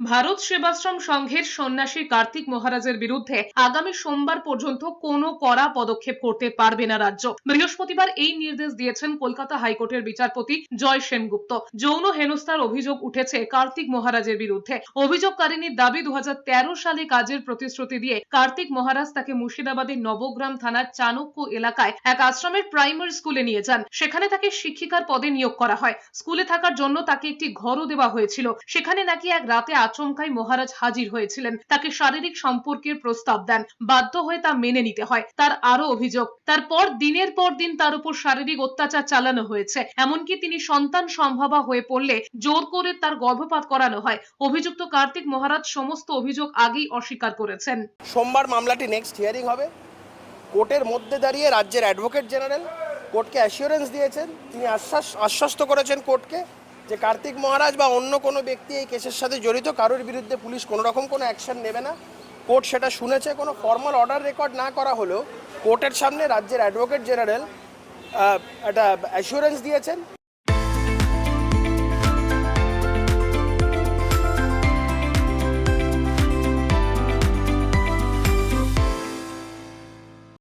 ভারত সেবাশ্রম সংঘের সন্ন্যাসী কার্তিক মহারাজের বিরুদ্ধে আগামী সোমবার পর্যন্ত কোনো কড়া পদক্ষেপ করতে পারবে না রাজ্য। বৃহস্পতিবার এই নির্দেশ দিয়েছেন কলকাতা হাইকোর্টের বিচারপতি জয় সেনগুপ্ত। যৌন হেনস্থার অভিযোগ উঠেছে কার্তিক মহারাজের বিরুদ্ধে। অভিযোগকারিনীর দাবি দু সালে কাজের প্রতিশ্রুতি দিয়ে কার্তিক মহারাজ তাকে মুর্শিদাবাদের নবগ্রাম থানার চাণক্য এলাকায় এক আশ্রমের প্রাইমারি স্কুলে নিয়ে যান। সেখানে তাকে শিক্ষিকার পদে নিয়োগ করা হয়। স্কুলে থাকার জন্য তাকে একটি ঘরও দেওয়া হয়েছিল। সেখানে নাকি এক রাতে আচমকাই মহারাজ হাজির হয়েছিলেন। তাকে শারীরিক সম্পর্কের প্রস্তাব দেন। বাধ্য হয়ে তা মেনে নিতে হয়। তার আরও অভিযোগ, তারপর দিনের পর দিন তার উপর শারীরিক অত্যাচার চালানো হয়েছে। এমনকি তিনি সন্তান সম্ভাবা হয়ে পড়লে জোর করে তার গর্ভপাত করানো হয়। অভিযুক্ত কার্তিক মহারাজ সমস্ত অভিযোগ আগেই অস্বীকার করেছেন। সোমবার মামলাটি নেক্সট হিয়ারিং হবে। কোর্টের মধ্যে দাঁড়িয়ে রাজ্যের অ্যাডভোকেট জেনারেল কোর্টকে অ্যাসিওরেন্স দিয়েছেন। তিনি আশ্বাস আশ্বস্ত করেছেন কোর্টকে। যে কার্তিক মহারাজ বা অন্য কোনো ব্যক্তি এই কেসের সাথে জড়িত, কারোর বিরুদ্ধে পুলিশ কোনো রকম কোনো অ্যাকশন নেবে না। কোর্ট সেটা শুনেছে, কোনো ফর্মাল অর্ডার রেকর্ড না করা হলেও কোর্টের সামনে রাজ্যের অ্যাডভোকেট জেনারেল একটা অ্যাসিওরেন্স দিয়েছেন।